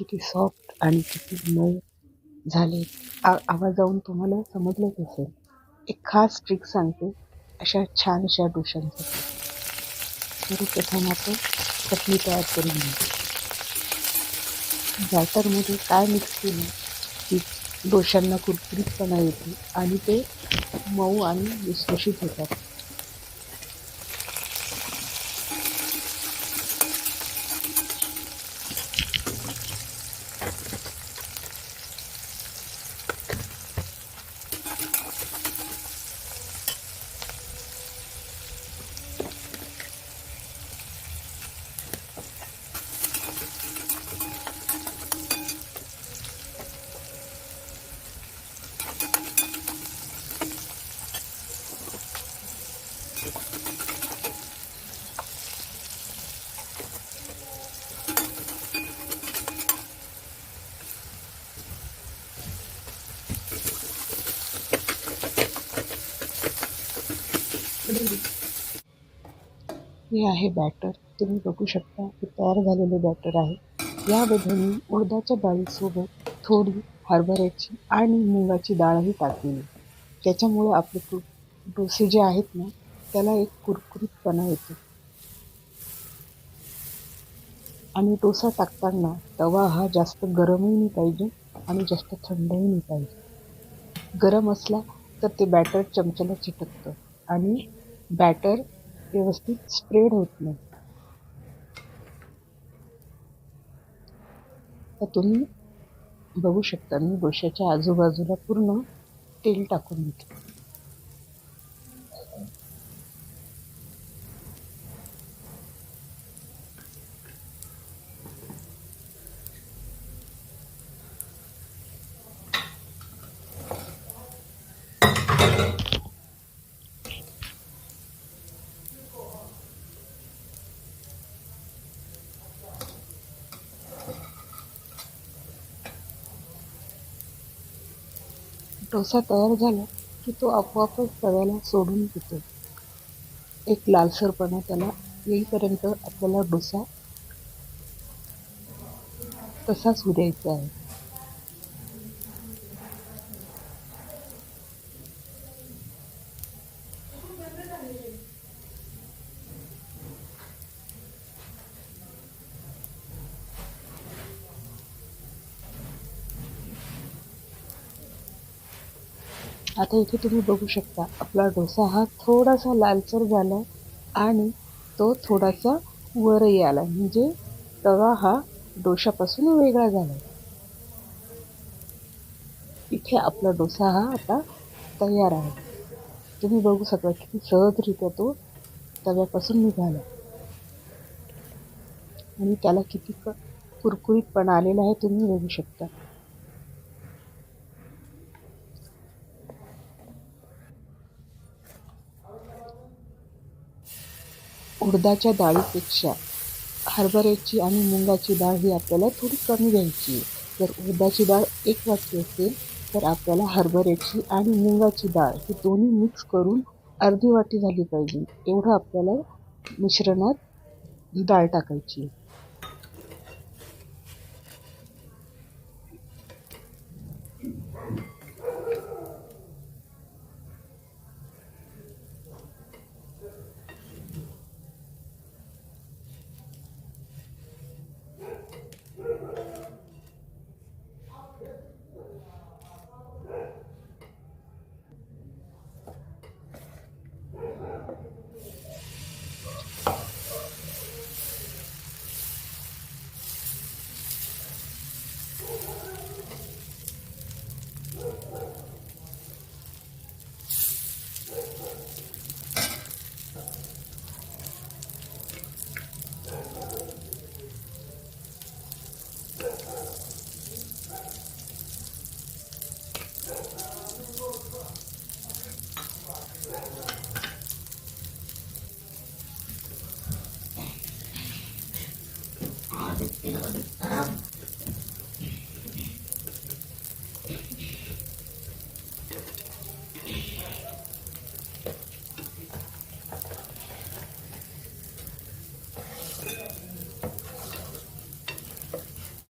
किती सॉफ्ट आणि किती मऊ झाले. आ आवाजावरून तुम्हाला समजलंच असेल. एक खास ट्रिक सांगते अशा छान अशा डोशांसाठी सर्वप्रथम आपण चटणी तयार करून घेऊ. बॅटरमध्ये काय मिक्स केलं की डोशांना कुरकुरीतपणा येते आणि ते मऊ आणि लुसलुशीत होतात. हे आहे बॅटर तुम्ही बघू शकता हे तयार झालेले बॅटर आहे. यामध्ये मी उडदाच्या डाळीसोबत थोडी हरभऱ्याची आणि मुगाची डाळही टाकलेली. त्याच्यामुळे आपले कु डोसे जे आहेत ना त्याला एक कुरकुरीतपणा येतो. आणि डोसा टाकताना तवा हा जास्त गरमही नाही पाहिजे आणि जास्त थंडही नाही पाहिजे. गरम असला तर ते बॅटर चमच्याला चिटकतं आणि बॅटर व्यवस्थित स्प्रेड होत नाही. तर तुम्ही बघू शकता मी डोशाच्या आजूबाजूला पूर्ण तेल टाकून घेतलं डोसा तयार झाला की तो आपोआपच तव्याला सोडून देतो. एक लालसरपणा त्याला येईपर्यंत आपल्याला डोसा तसाच उद्यायचा आहे. आता इथे तुम्ही बघू शकता आपला डोसा हा थोडासा लालसर झाला आणि तो थोडासा वरही आला. म्हणजे तवा हा डोशापासून वेगळा झाला. इथे आपला डोसा हा आता तयार आहे. तुम्ही बघू शकता किती सहजरित्या तो तव्यापासून निघाला. आणि त्याला किती क कुरकुरीतपणा आलेला आहे तुम्ही बघू शकता. उडदाच्या डाळीपेक्षा हरभऱ्याची आणि मुंगाची डाळ ही आपल्याला थोडी कमी घ्यायची जर उडदाची डाळ एक वाटी असेल तर आपल्याला हरभऱ्याची आणि मुगाची डाळ ही दोन्ही मिक्स करून अर्धी वाटी झाली पाहिजे. एवढं आपल्याला मिश्रणात डाळ टाकायची. Ah,